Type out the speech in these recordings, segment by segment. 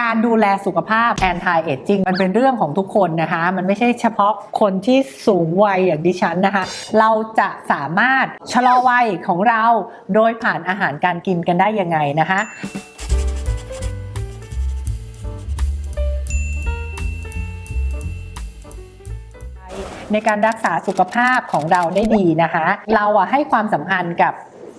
การดูแลสุขภาพ anti aging มันเป็นเรื่องของทุกคนนะคะ มันไม่ใช่เฉพาะคนที่สูงวัยอย่างดิฉันนะคะ เราจะสามารถชะลอวัยของเราโดยผ่านอาหารการกินกันได้ยังไงนะคะในการรักษาสุขภาพของเราได้ดีนะคะ เราอะให้ความสำคัญกับ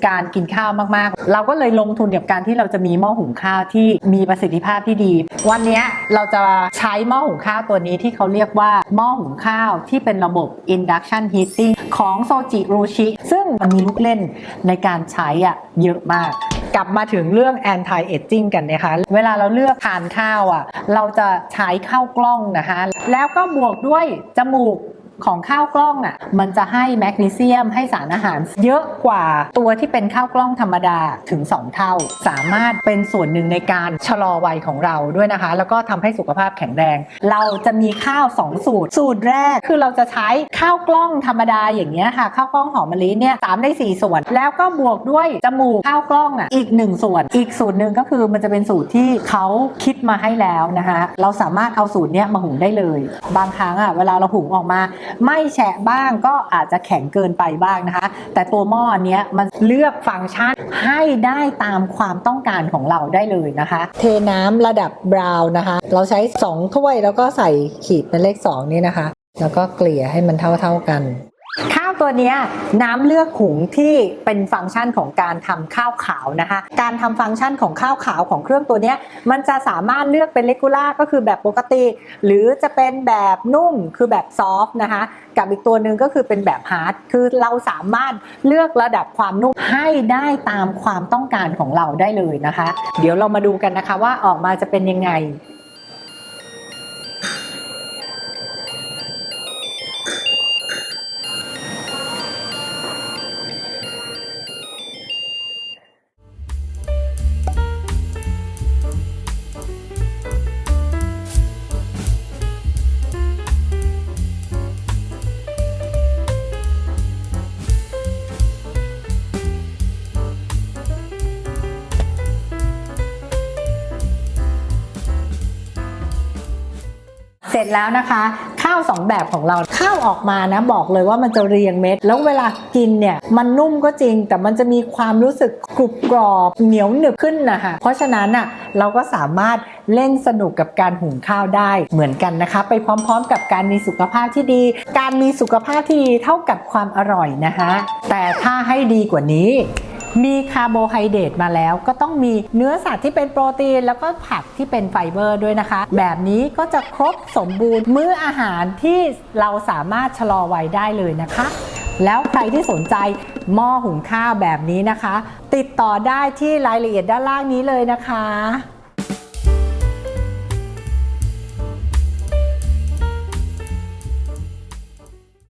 การกินข้าวมากๆ เราก็เลยลงทุนกับการที่เราจะมีหม้อหุงข้าวที่มีประสิทธิภาพที่ดี วันนี้เราจะใช้หม้อหุงข้าวตัวนี้ที่เขาเรียกว่าหม้อหุงข้าวที่เป็นระบบ induction heating ของโซจิรูชิซึ่งมันมีลูกเล่นในการใช้อะเยอะมากกลับมาถึงเรื่อง anti aging กันนะคะ เวลาเราเลือกทานข้าวอะ เราจะใช้ข้าวกล้องนะคะ แล้วก็บวกด้วยจมูก ของข้าวกล้องอะมันจะให้แมกนีเซียมให้สารอาหาร เยอะกว่าตัวที่เป็นข้าวกล้องธรรมดาถึง 2 เท่า สามารถเป็นส่วนหนึ่งในการชะลอวัยของเราด้วยนะคะ แล้วก็ทำให้สุขภาพแข็งแรง เราจะมีข้าว 2 สูตร สูตรแรกคือเราจะใช้ข้าวกล้องธรรมดาอย่างเงี้ยค่ะ ข้าวกล้องหอมมะลิเนี่ยสามได้สี่ส่วน แล้วก็บวกด้วยจมูกข้าวกล้องอะอีกหนึ่งส่วน อีกสูตรหนึ่งก็คือมันจะเป็นสูตรที่เขาคิดมาให้แล้วนะคะ เราสามารถเอาสูตรเนี้ยมาหุงได้เลย บางครั้งอะเวลาเราหุงออกมาไม่แฉะบ้างก็อาจจะแข็งเกินไปบ้างนะคะ แต่ตัวหม้อเนี้ยมันเลือกฟังก์ชันให้ได้ตามความต้องการของเราได้เลยนะคะ เทน้ำระดับบราวน์นะคะ เราใช้ 2 ถ้วยแล้วก็ใส่ขีดเป็นเลข 2 นี่นะคะ แล้วก็เกลี่ยให้มันเท่าๆกัน ข้าวตัวนี้น้ำเลือกหุงที่เป็นฟังก์ชันของการทำข้าวขาวนะคะ การทำฟังก์ชันของข้าวขาวของเครื่องตัวนี้มันจะสามารถเลือกเป็นเลกูล่าก็คือแบบปกติ หรือจะเป็นแบบนุ่มคือแบบซอฟต์นะคะ กับอีกตัวหนึ่งก็คือเป็นแบบฮาร์ดคือเราสามารถเลือกระดับความนุ่มให้ได้ตามความต้องการของเราได้เลยนะคะ เดี๋ยวเรามาดูกันนะคะว่าออกมาจะเป็นยังไง เสร็จแล้วนะคะ ข้าวสองแบบของเราข้าวออกมานะบอกเลยว่ามันจะเรียงเม็ด แล้วเวลากินเนี่ยมันนุ่มก็จริง แต่มันจะมีความรู้สึกกรุบกรอบเหนียวหนึบขึ้นนะคะเพราะฉะนั้นอะเราก็สามารถเล่นสนุกกับการหุงข้าวได้เหมือนกันนะคะ ไปพร้อมๆ กับการมีสุขภาพที่ดี การมีสุขภาพที่ดีเท่ากับความอร่อยนะคะ แต่ถ้าให้ดีกว่านี้ มีคาร์โบไฮเดรตมาแล้ว ก็ต้องมีเนื้อสัตว์ที่เป็นโปรตีน แล้วก็ผักที่เป็นไฟเบอร์ด้วยนะคะ แบบนี้ก็จะครบสมบูรณ์มื้ออาหารที่เราสามารถชะลอวัยได้เลยนะคะแล้วใครที่สนใจหม้อหุงข้าวแบบนี้นะคะ ติดต่อได้ที่รายละเอียดด้านล่างนี้เลยนะคะ